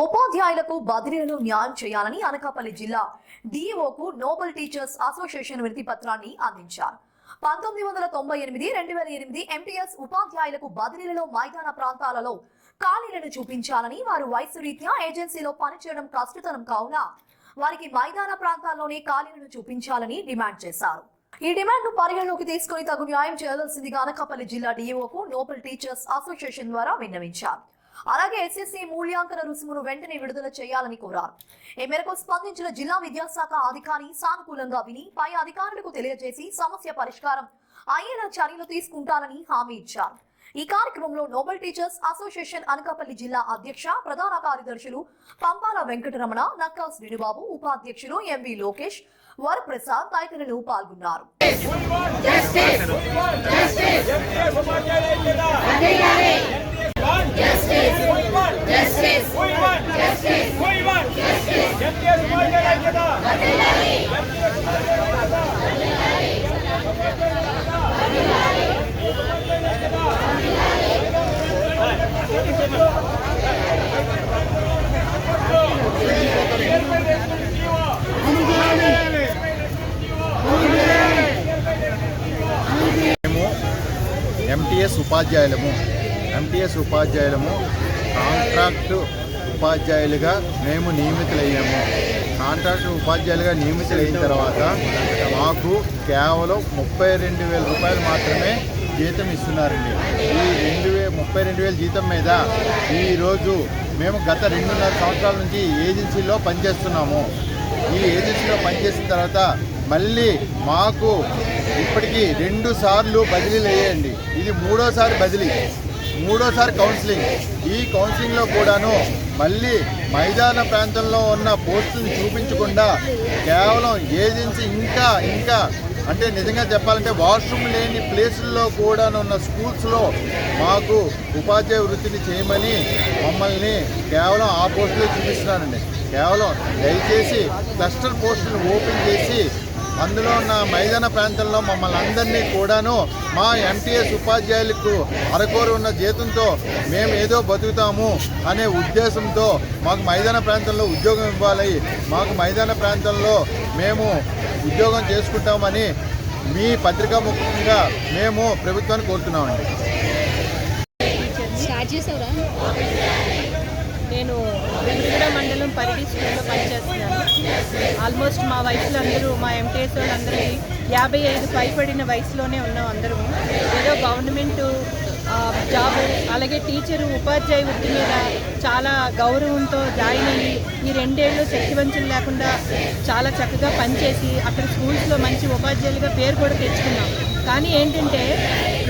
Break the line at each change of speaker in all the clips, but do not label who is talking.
ఉపాధ్యాయులకు బదిలీలను న్యాయం చేయాలని అనకాపల్లి జిల్లా డిఓకు నోబెల్ టీచర్స్ అసోసియేషన్ వినతి పత్రాన్ని అందించారు. పంతొమ్మిది వందల తొంభై ఎనిమిది రెండు వేల ఎనిమిది ఎంటీఎస్ ఉపాధ్యాయులకు బదిలీలలో మైదాన ప్రాంతాలలో ఖాళీలను చూపించాలని వారు వయసు రీత్యా ఏజెన్సీలో పనిచేయడం కష్టతరం కావున వారికి మైదాన ప్రాంతాల్లోనే ఖాళీలను చూపించాలని డిమాండ్ చేశారు. ఈ డిమాండ్ను పరిగణలోకి తీసుకుని తగు న్యాయం చేయాల్సిందిగా అనకాపల్లి జిల్లా డిఓకు నోబెల్ టీచర్స్ అసోసియేషన్ ద్వారా విన్నవించారు. అలాగే ఎస్ఎస్సి మూల్యాంకన రుసుమును వెంటనే విడుదల చేయాలని కోరారు ఈ మేరకు స్పందించిన జిల్లా విద్యాశాఖ అధికారి సానుకూలంగా విని పై అధికారులకు తెలియజేసి సమస్య పరిష్కారం అయ్యేలా చర్యలు తీసుకుంటానని హామీ ఇచ్చారు ఈ కార్యక్రమంలో నోబెల్ టీచర్స్ అసోసియేషన్ అనకాపల్లి జిల్లా అధ్యక్ష ప్రధాన కార్యదర్శులు పంపాల వెంకటరమణ నక్కాస్ వినుబాబు ఉపాధ్యక్షులు ఎంవి లోకేష్ వరప్రసాద్ తదితరులు పాల్గొన్నారు
మేము ఎంటీఎస్ ఉపాధ్యాయులము. ఎంటీఎస్ ఉపాధ్యాయులము కాంట్రాక్టు ఉపాధ్యాయులుగా మేము నియమితులయ్యాము. కాంట్రాక్ట్ ఉపాధ్యాయులుగా నియమితులైన తర్వాత మాకు కేవలం ముప్పై రెండు వేల రూపాయలు మాత్రమే జీతం ఇస్తున్నారండి. ఈ రెండు వే ముప్పై రెండు వేల జీతం మీద ఈరోజు మేము గత రెండున్నర సంవత్సరాల నుంచి ఏజెన్సీలో పనిచేస్తున్నాము. ఈ ఏజెన్సీలో పనిచేసిన తర్వాత మళ్ళీ మాకు ఇప్పటికీ రెండు సార్లు బదిలీలు అయ్యాయండి ఇది మూడోసారి బదిలీ. మూడోసారి కౌన్సిలింగ్ ఈ కౌన్సిలింగ్లో కూడాను మళ్ళీ మైదాన ప్రాంతంలో ఉన్న పోస్టుని చూపించకుండా కేవలం ఏజెన్సీ ఇంకా ఇంకా అంటే నిజంగా చెప్పాలంటే వాష్రూమ్ లేని ప్లేసుల్లో కూడా ఉన్న స్కూల్స్లో మాకు ఉపాధ్యాయ వృత్తిని చేయమని మమ్మల్ని కేవలం ఆ పోస్టులో చూపిస్తున్నారండి. కేవలం దయచేసి క్లస్టర్ పోస్టులు ఓపెన్ చేసి అందులో ఉన్న మైదాన ప్రాంతంలో మమ్మల్ని అందరినీ కూడాను మా ఎంటీఎస్ ఉపాధ్యాయులకు అరకోరు ఉన్న జీతంతో మేము ఏదో బతుకుతాము అనే ఉద్దేశంతో మాకు మైదాన ప్రాంతంలో ఉద్యోగం ఇవ్వాలి. మాకు మైదాన ప్రాంతంలో మేము ఉద్యోగం చేసుకుంటామని మీ పత్రికా ముఖ్యంగా మేము ప్రభుత్వాన్ని కోరుతున్నామండి.
నేను మండలం పరిధి స్కూల్లో పనిచేస్తున్నాను. ఆల్మోస్ట్ మా వయసులో అందరూ మా ఎంటీఎస్ వాళ్ళందరికీ యాభై ఐదు పైపడిన వయసులోనే ఉన్నాం అందరూ ఏదో గవర్నమెంట్ జాబ్ అలాగే టీచరు ఉపాధ్యాయ వృత్తి మీద చాలా గౌరవంతో జాయిన్ అయ్యి ఈ రెండేళ్ళు శక్తివంచం లేకుండా చాలా చక్కగా పనిచేసి అక్కడ స్కూల్స్లో మంచి ఉపాధ్యాయులుగా పేరు కూడా తెచ్చుకున్నాం. కానీ ఏంటంటే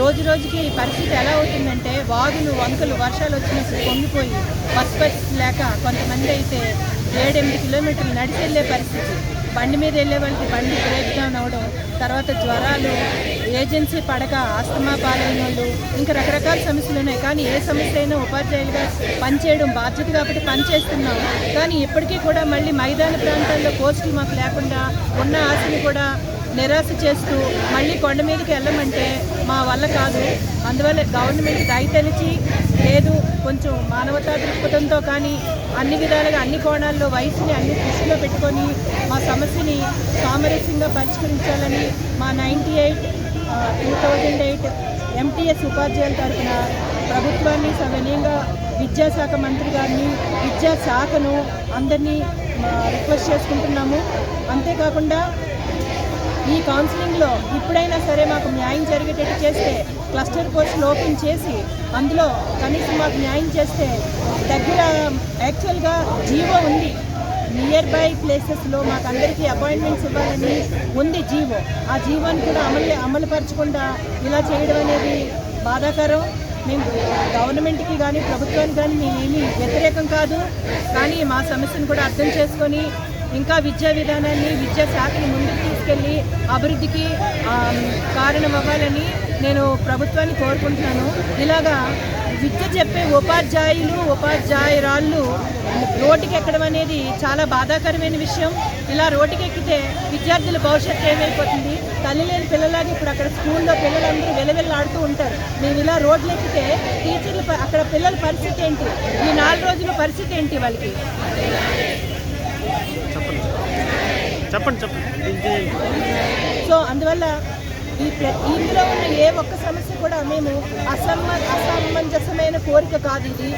రోజు రోజుకి ఈ పరిస్థితి ఎలా అవుతుందంటే వాగులు వంకలు వర్షాలు వచ్చినప్పుడు పొంగిపోయి బస్ పరిస్థితి లేక కొంతమంది అయితే ఏడెనిమిది కిలోమీటర్లు నడిచి వెళ్ళే పరిస్థితి బండి మీద వెళ్ళే వాళ్ళకి బండి బ్రేక్ డౌన్ అవడం తర్వాత జ్వరాలు ఏజెన్సీ పడక ఆస్తమా పాలైన వాళ్ళు ఇంకా రకరకాల సమస్యలు ఉన్నాయి. కానీ ఏ సమస్య అయినా ఉపాధ్యాయులుగా పనిచేయడం బాధ్యత కాబట్టి పనిచేస్తున్నాం. కానీ ఇప్పటికీ కూడా మళ్ళీ మైదాన ప్రాంతాల్లో పోస్టులు మాకు లేకుండా ఉన్న ఆశని కూడా నిరాశ చేస్తూ మళ్ళీ కొండ మీదకి వెళ్ళమంటే మా వల్ల కాదు. అందువల్ల గవర్నమెంట్ దయతలిచి లేదు కొంచెం మానవతా దృక్పథంతో కానీ అన్ని విధాలుగా అన్ని కోణాల్లో వయసుని అన్ని దృష్టిలో పెట్టుకొని మా సమస్యని సామరస్యంగా పరిష్కరించాలని మా ninety eight two thousand eight MTS ఉపాధ్యాయుల తరఫున ప్రభుత్వాన్ని సవినయంగా విద్యాశాఖ మంత్రి గారిని విద్యాశాఖను అందరినీ రిక్వెస్ట్ చేసుకుంటున్నాము. అంతేకాకుండా ఈ కౌన్సిలింగ్లో ఇప్పుడైనా సరే మాకు న్యాయం జరిగేటట్టు చేస్తే క్లస్టర్ పోస్టులు ఓపెన్ చేసి అందులో కనీసం మాకు న్యాయం చేస్తే దగ్గర యాక్చువల్గా జీవో ఉంది. నియర్ బై ప్లేసెస్లో మాకు అందరికీ అపాయింట్మెంట్స్ ఇవ్వాలని ఉంది జీవో. ఆ జీవోని కూడా అమలు అమలుపరచకుండా ఇలా చేయడం అనేది బాధాకరం. మేము గవర్నమెంట్కి కానీ ప్రభుత్వానికి కానీ మేమేమీ వ్యతిరేకం కాదు. కానీ మా సమస్యను కూడా అర్థం చేసుకొని ఇంకా విద్యా విధానాన్ని విద్యా శాఖని ముందుకు తీసుకెళ్ళి అభివృద్ధికి కారణం అవ్వాలని నేను ప్రభుత్వాన్ని కోరుకుంటున్నాను. ఇలాగా విద్య చెప్పే ఉపాధ్యాయులు ఉపాధ్యాయురాళ్ళు రోడ్డుకి ఎక్కడం అనేది చాలా బాధాకరమైన విషయం. ఇలా రోడ్డుకి ఎక్కితే విద్యార్థుల భవిష్యత్తు ఏమైపోతుంది? తల్లి లేని పిల్లలాగా ఇప్పుడు అక్కడ స్కూల్లో పిల్లలందరూ వెలవెల్లాడుతూ ఉంటారు. మేము ఇలా రోడ్లు ఎక్కితే టీచర్లు అక్కడ పిల్లల పరిస్థితి ఏంటి? ఈ నాలుగు రోజుల పరిస్థితి ఏంటి వాళ్ళకి?
చెప్పండి చెప్పండి.
సో అందువల్ల ఈ ప్ర- ఇందులో ఉన్న ఏ ఒక్క సమస్య కూడా మేము అసమ అసమంజసమైన కోరిక కాదు ఇది.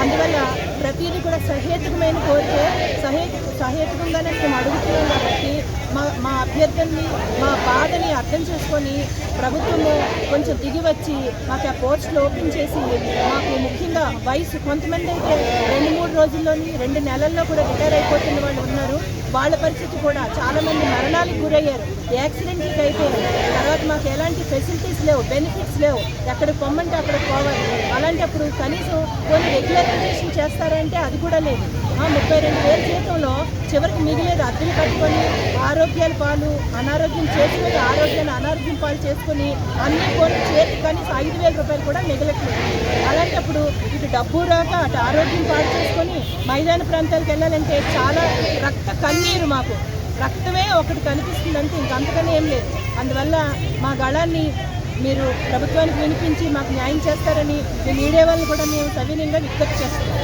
అందువల్ల ప్రతిదీ కూడా సహేతుకమైన కోరిక సహే సహేతుకంగానే మేము అడుగుతున్నాం కాబట్టి మా మా అభ్యర్థుల్ని మా బాధని అర్థం చేసుకొని ప్రభుత్వము కొంచెం దిగి వచ్చి మాకు ఆ పోస్టులు ఓపెన్ చేసి మాకు ముఖ్యంగా వయసు కొంతమంది అయితే రెండు మూడు రోజుల్లోని రెండు నెలల్లో కూడా రిటైర్ అయిపోతున్న వాళ్ళు ఉన్నారు. వాళ్ళ పరిస్థితి కూడా చాలామంది మరణాలకు గురయ్యారు. యాక్సిడెంట్కి అయిపోయారు తర్వాత మాకు ఎలాంటి ఫెసిలిటీస్ లేవు బెనిఫిట్స్ లేవు. ఎక్కడ పొమ్మంటే అక్కడ పోవాలి. అలాంటప్పుడు కనీసం కొన్ని రెగ్యులరైజేషన్ చేస్తారంటే అది కూడా లేదు. ముప్పై రెండు వేల జీతంలో చివరికి మిగిలేదు అద్దెలు కట్టుకొని ఆరోగ్యాల పాలు అనారోగ్యం చేసుకొని ఆరోగ్యాన్ని అనారోగ్యం పాలు చేసుకొని అన్ని కొని చేతి కనీసం ఐదు వేల రూపాయలు కూడా మిగలట్లేదు. అలాంటప్పుడు ఇటు డబ్బు రాక అటు ఆరోగ్యం పాడు చేసుకొని మైదాన ప్రాంతాలకు వెళ్ళాలంటే చాలా రక్త కన్నీరు మాకు. రక్తమే ఒకటి కనిపిస్తుంది ఇంకంతకనే ఏం లేదు. అందువల్ల మా గళాన్ని మీరు ప్రభుత్వానికి వినిపించి మాకు న్యాయం చేస్తారని మీ మీడియా వాళ్ళని కూడా మేము సవినీయంగా విజ్ఞప్తి చేస్తున్నాం.